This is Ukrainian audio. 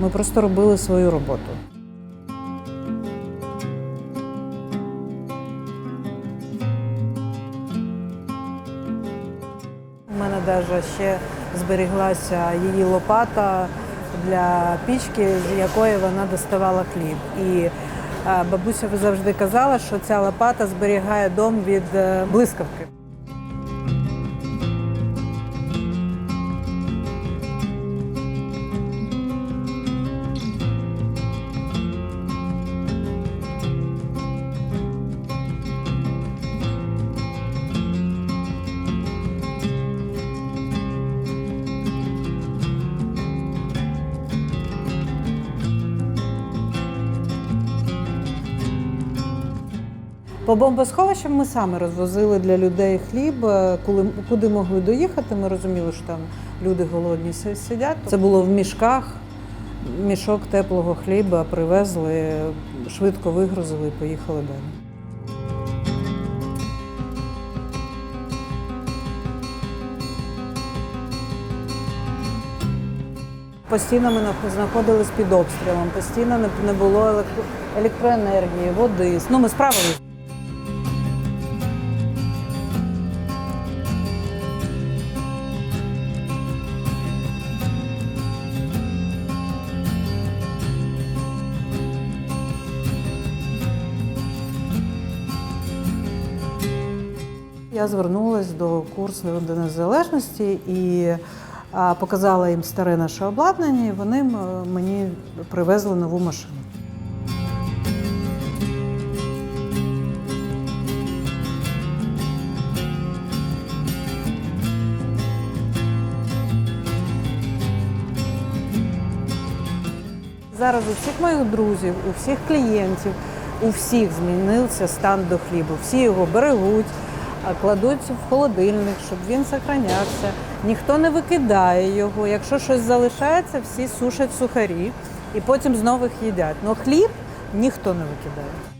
Ми просто робили свою роботу. У мене навіть ще зберіглася її лопата для пічки, з якої вона доставала хліб. І е, бабуся завжди казала, що ця лопата зберігає дом від е, блискавки. По бомбосховищам ми самі розвозили для людей хліб. Е, Коли куди могли доїхати, ми розуміли, що там люди голодні сидять. Це було в мішках. Мішок теплого хліба привезли, швидко вигрузили і поїхали далі. Постійно ми знаходились під обстрілом, постійно не- було електроенергії, води. Ну, ми справились. Я звернулася до курсу незалежності і показала їм старе наше обладнання, і вони мені привезли нову машину. Зараз у всіх моїх друзів, у всіх клієнтів, у всіх змінився стан до хлібу. Всі його берегуть, кладуть в холодильник, щоб він сохранявся. Ніхто не викидає його. Якщо щось залишається, всі сушать сухарі і потім знову їх їдять. Ну хліб ніхто не викидає.